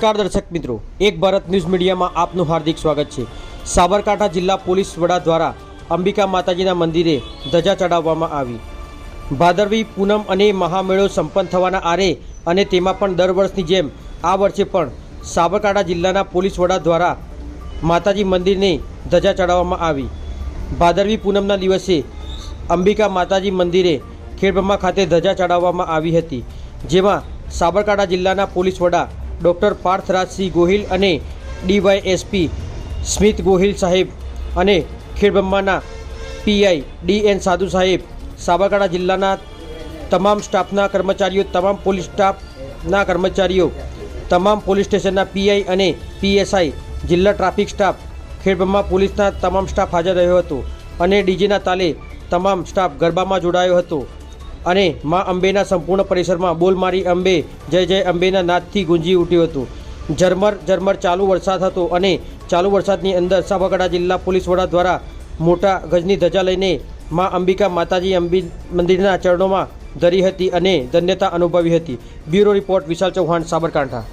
નમસ્કાર દર્શક મિત્રો. એક ભારત ન્યૂઝ મીડિયામાં આપનું હાર્દિક સ્વાગત છે. સાબરકાંઠા જિલ્લા પોલીસ વડા દ્વારા અંબિકા માતાજીના મંદિરે ધજા ચડાવવામાં આવી. ભાદરવી, પૂનમ અને મહામેળો સંપન્ન થવાના આરે અને તેમાં પણ દર વર્ષની જેમ આ વર્ષે પણ સાબરકાંઠા જિલ્લાના પોલીસ વડા દ્વારા માતાજી મંદિરને ધજા ચડાવવામાં આવી. ભાદરવી, પૂનમના દિવસે અંબિકા માતાજી મંદિરે ખેડબ્રહ્મા ખાતે ધજા ચડાવવામાં આવી હતી. જેમાં સાબરકાંઠા જિલ્લાના પોલીસ વડા ડૉક્ટર પાર્થરાજસિંહ ગોહિલ અને ડીવાયએસપી સ્મિત ગોહિલ સાહેબ અને ખેડબ્રહ્માના પીઆઈ ડી એન સાધુ સાહેબ, સાબરકાંઠા જિલ્લાના તમામ સ્ટાફના કર્મચારીઓ, તમામ પોલીસ સ્ટાફના કર્મચારીઓ, તમામ પોલીસ સ્ટેશનના પીઆઈ અને પીએસઆઈ, જિલ્લા ટ્રાફિક સ્ટાફ, ખેડબ્રહ્મા પોલીસના તમામ સ્ટાફ હાજર રહ્યો હતો અને ડીજેના તાલે તમામ સ્ટાફ ગરબામાં જોડાયો હતો. અને મા અંબેના સંપૂર્ણ પરિસરમાં બોલ મારી અંબે, જય જય અંબેના નાદથી ગુંજી ઉઠ્યું હતું. ઝરમર ઝરમર, ચાલુ વરસાદ હતો અને ચાલુ વરસાદની અંદર સાબરકાંઠા જિલ્લા પોલીસ વડા દ્વારા મોટા ગજની ધજા લઈને મા અંબિકા માતાજી અંબી મંદિરના ચરણોમાં ધરી હતી અને ધન્યતા અનુભવી હતી. Bureau report Vishal Chauhan, Sabarkantha.